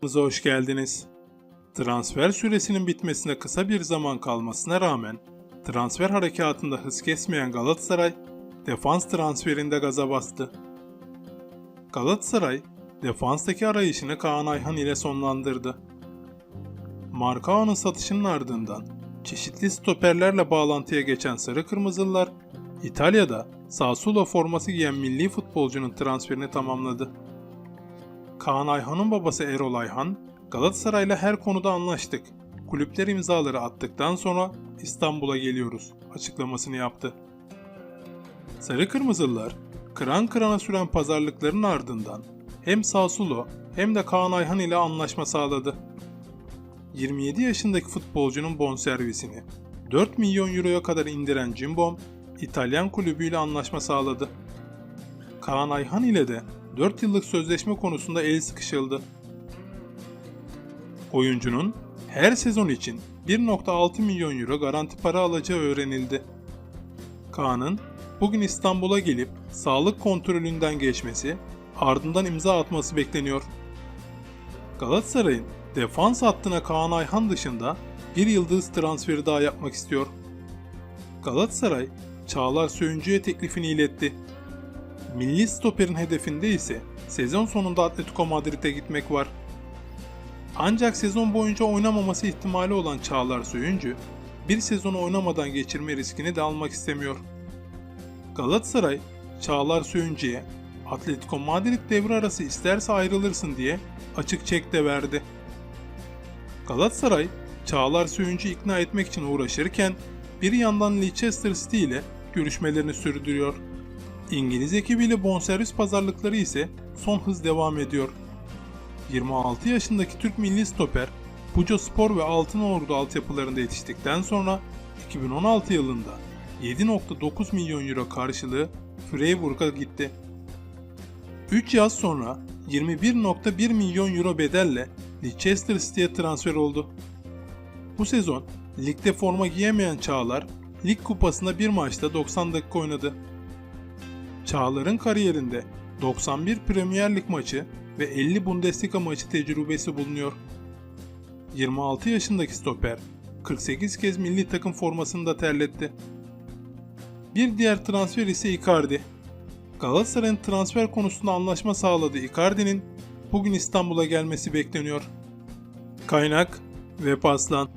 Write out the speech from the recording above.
Kanalımıza hoş geldiniz. Transfer süresinin bitmesine kısa bir zaman kalmasına rağmen transfer harekatında hız kesmeyen Galatasaray defans transferinde gaza bastı. Galatasaray defanstaki arayışını Kaan Ayhan ile sonlandırdı. Markao'nun satışının ardından çeşitli stoperlerle bağlantıya geçen Sarı Kırmızılılar İtalya'da Sassuolo forması giyen milli futbolcunun transferini tamamladı. Kaan Ayhan'ın babası Erol Ayhan, Galatasaray'la her konuda anlaştık. Kulüpler imzaları attıktan sonra İstanbul'a geliyoruz açıklamasını yaptı. Sarı Kırmızılılar, kıran kırana süren pazarlıkların ardından hem Sassuolo hem de Kaan Ayhan ile anlaşma sağladı. 27 yaşındaki futbolcunun bonservisini 4 milyon euroya kadar indiren Cimbom, İtalyan kulübüyle anlaşma sağladı. Kaan Ayhan ile de 4 yıllık sözleşme konusunda el sıkışıldı. Oyuncunun her sezon için 1.6 milyon euro garanti para alacağı öğrenildi. Kaan'ın bugün İstanbul'a gelip sağlık kontrolünden geçmesi, ardından imza atması bekleniyor. Galatasaray'ın defans hattına Kaan Ayhan dışında bir yıldız transferi daha yapmak istiyor. Galatasaray, Çağlar Söyüncü'ye teklifini iletti. Milli stoperin hedefinde ise sezon sonunda Atletico Madrid'e gitmek var. Ancak sezon boyunca oynamaması ihtimali olan Çağlar Söyüncü, bir sezonu oynamadan geçirme riskini de almak istemiyor. Galatasaray, Çağlar Söyüncü'ye Atletico Madrid devre arası isterse ayrılırsın diye açık çek de verdi. Galatasaray, Çağlar Söyüncü ikna etmek için uğraşırken bir yandan Leicester City ile görüşmelerini sürdürüyor. İngiliz ekibiyle bonservis pazarlıkları ise son hız devam ediyor. 26 yaşındaki Türk milli stoper, Buca Spor ve Altınordu altyapılarında yetiştikten sonra 2016 yılında 7.9 milyon euro karşılığı Freiburg'a gitti. 3 yaz sonra 21.1 milyon euro bedelle Leicester City'ye transfer oldu. Bu sezon ligde forma giyemeyen Çağlar, lig kupasında bir maçta 90 dakika oynadı. Çağlar'ın kariyerinde 91 Premier Lig maçı ve 50 Bundesliga maçı tecrübesi bulunuyor. 26 yaşındaki stoper 48 kez milli takım formasını da terletti. Bir diğer transfer ise Icardi. Galatasaray'ın transfer konusunda anlaşma sağladığı Icardi'nin bugün İstanbul'a gelmesi bekleniyor. Kaynak Web Aslan